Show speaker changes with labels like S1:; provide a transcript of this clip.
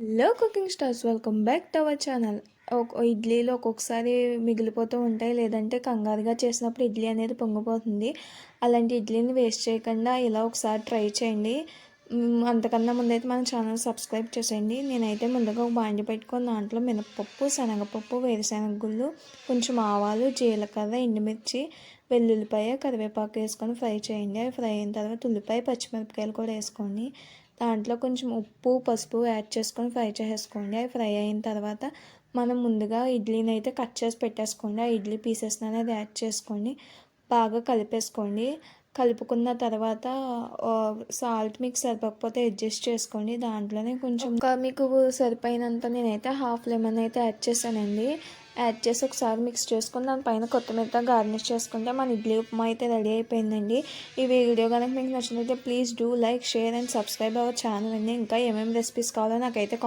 S1: Hello cooking stars welcome back to our channel ఒక ఇడ్లీలు ఒక్కొక్కసారి మిగిలిపోతూ ఉంటాయి లేదంటే కంగారుగా చేసినప్పుడు ఇడ్లీ అనేది పొంగిపోతుంది. అలాంటి ఇడ్లీని వేస్ట్ చేయకుండా ఇలా ఒకసారి ట్రై చేయండి. అంతకన్నా ముందైతే మన ఛానల్ సబ్స్క్రైబ్ చేసేయండి. నేనైతే ముందుగా ఒక బాండి పెట్టుకొని దాంట్లో మినపప్పు శనగపప్పు వేరుశనగ గుళ్ళు కొంచెం ఆవాలు జీలకర్ర ఎండుమిర్చి వెల్లుల్లిపాయ కరివేపాకు వేసుకొని ఫ్రై చేయండి. అవి ఫ్రై అయిన తర్వాత ఉల్లిపాయ పచ్చిమిరపకాయలు కూడా వేసుకోండి. దాంట్లో కొంచెం ఉప్పు పసుపు యాడ్ చేసుకొని ఫ్రై చేసేసుకోండి. అవి ఫ్రై అయిన తర్వాత మనం ముందుగా ఇడ్లీని అయితే కట్ చేసి పెట్టేసుకోండి. ఆ ఇడ్లీ పీసెస్ని అనేది యాడ్ చేసుకోండి. బాగా కలిపేసుకోండి. కలుపుకున్న తర్వాత సాల్ట్ మీకు సరిపోకపోతే అడ్జస్ట్ చేసుకోండి. దాంట్లోనే కొంచెం ఇంకా మీకు సరిపోయినంత నేనైతే హాఫ్ లెమన్ అయితే యాడ్ చేశానండి. యాడ్ చేసి ఒకసారి మిక్స్ చేసుకొని దానిపైన కొత్తిమీరతో గార్నిష్ చేసుకుంటే మన ఇడ్లీ ఉప్మా అయితే రెడీ అయిపోయిందండి. ఈ వీడియో కనుక మీకు నచ్చినట్లయితే please do like share and subscribe our channel అండి. ఇంకా ఏమేమి రెసిపీస్ కావాలో నాకైతే